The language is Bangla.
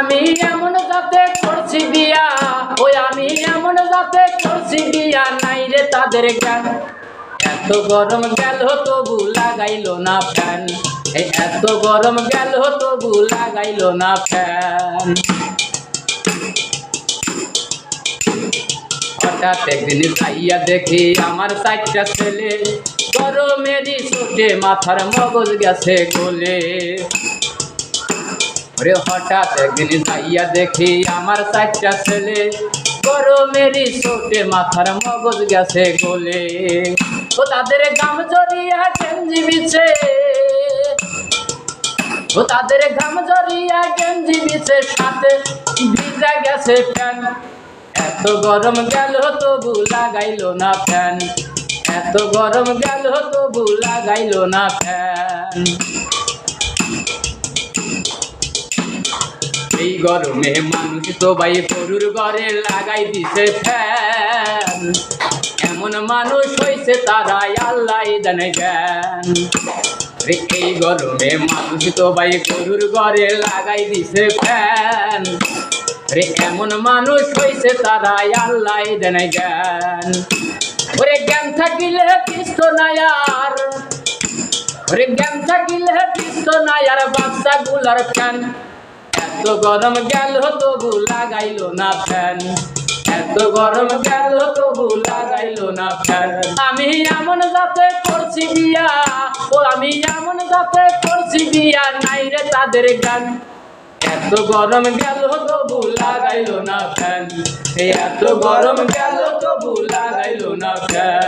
আমি এমন যাতে করছি বিয়া। ওই আমি এমন যাতে করছি বিয়া। নাই রে তাদের জ্ঞান। এত গরম গেল তবু লাগাইলো না ফ্যান। এত গরম গেল তবু লাগাইলো না ফ্যান। হঠাৎ একদিন দেখি আমার চারটা ছেলে। গরমেরই চোটে মাথার মগজ গেছে গোলে ওরে হঠাৎ একদিন যাইয়া দেখি আমার চারটা ছেলে। গরমেরই চোটে মাথার মগজ গেছে গোলে। ও তাদের গাম জড়িয়া গেঞ্জি বিছে ও তাদের গাম জড়িয়া গেঞ্জি বিছে সাথে ভিজা গেছে ফ্যান। এত গরম গেল, তবু লাগাইলো না ফ্যান। এত গরম গেল, তবু লাগাইলো না ফ্যান। এই গরমে, মানুষ ভাই গরুর ঘরে লাগাই দিছে ফ্যান। এমন মানুষ হয়েছে তারাই আল্লাহ জানে জ্ঞান এই গরমে মানুষ ভাই গরুর ঘরে লাগাই দিছে ফ্যান। রে এমন মানুষ হয়েছে তারাই আল্লাহ জানে জ্ঞান ওরে জ্ঞান থাকিলে কৃষ্ণ নায়ার। ওরে জ্ঞান থাকিলে কৃষ্ণ নায়ার বাচ্চা গুলার ফ্যান। এত গরম গেল, তবু লাগাইলো না ফ্যান। এত গরম গেল, তবু লাগাইলো না ফ্যান। আমি এমন যাতে করছি বিয়া, ও আমি এমন যাতে করছি বিয়া, নাই রে তাদের গান। এত গরম গেল, তবু লাগাইলো না ফ্যান। এত গরম গেল, তবু লাগাইলো না ফ্যান।